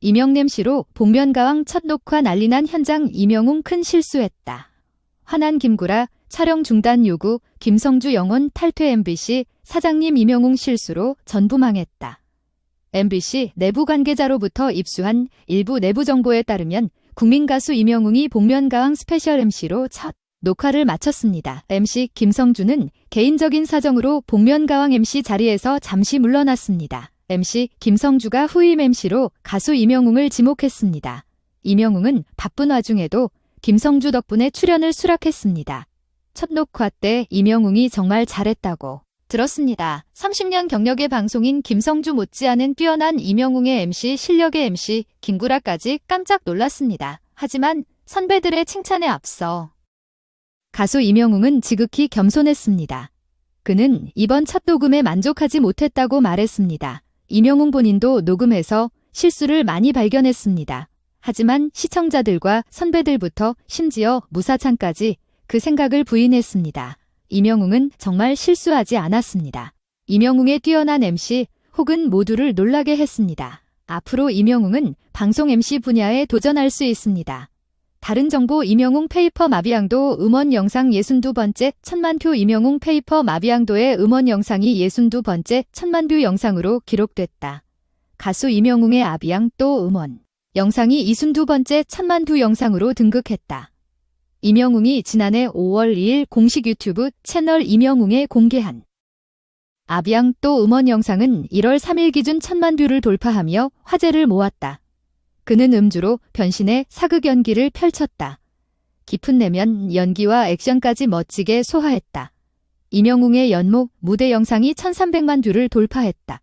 이명냄 씨로 복면가왕 첫 녹화 난리난 현장 이명웅 큰 실수했다. 화난 김구라 촬영 중단 요구 김성주 영혼 탈퇴 MBC 사장님 이명웅 실수로 전부 망했다. MBC 내부 관계자로부터 입수한 일부 내부 정보에 따르면 국민 가수 이명웅이 복면가왕 스페셜 MC로 첫 녹화를 마쳤습니다. MC 김성주는 개인적인 사정으로 복면가왕 MC 자리에서 잠시 물러났습니다. MC 김성주가 후임 MC로 가수 이명웅을 지목했습니다. 이명웅은 바쁜 와중에도 김성주 덕분에 출연을 수락했습니다. 첫 녹화 때 이명웅이 정말 잘했다고 들었습니다. 30년 경력의 방송인 김성주 못지않은 뛰어난 이명웅의 MC 실력의 MC 김구라까지 깜짝 놀랐습니다. 하지만 선배들의 칭찬에 앞서 가수 이명웅은 지극히 겸손했습니다. 그는 이번 첫 녹음에 만족하지 못했다고 말했습니다. 이명웅 본인도 녹음에서 실수를 많이 발견했습니다. 하지만 시청자들과 선배들부터 심지어 무사창까지 그 생각을 부인했습니다. 이명웅은 정말 실수하지 않았습니다. 이명웅의 뛰어난 MC 혹은 모두를 놀라게 했습니다. 앞으로 이명웅은 방송 MC 분야에 도전할 수 있습니다. 다른 정보 이명웅 페이퍼 마비앙도 음원 영상 62번째 천만표 이명웅 페이퍼 마비앙도의 음원 영상이 62번째 천만뷰 영상으로 기록됐다. 가수 이명웅의 아비앙 또 음원 영상이 22번째 천만뷰 영상으로 등극했다. 이명웅이 지난해 5월 2일 공식 유튜브 채널 이명웅에 공개한 아비앙 또 음원 영상은 1월 3일 기준 천만 뷰를 돌파하며 화제를 모았다. 그는 음주로 변신해 사극 연기를 펼쳤다. 깊은 내면 연기와 액션까지 멋지게 소화했다. 이명웅의 연목 무대 영상이 1300만 뷰를 돌파했다.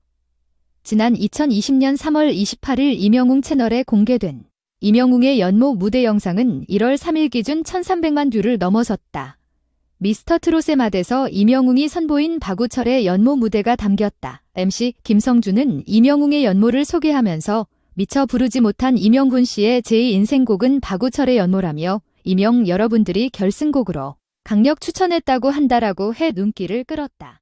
지난 2020년 3월 28일 이명웅 채널에 공개된 이명웅의 연목 무대 영상은 1월 3일 기준 1300만 뷰를 넘어섰다. 미스터 트롯의 맛에서 이명웅이 선보인 박우철의 연모 무대가 담겼다. MC 김성주는 이명웅의 연모를 소개하면서 미처 부르지 못한 이명훈 씨의 제2인생곡은 박우철의 연모라며 이명 여러분들이 결승곡으로 강력 추천했다고 한다라고 해 눈길을 끌었다.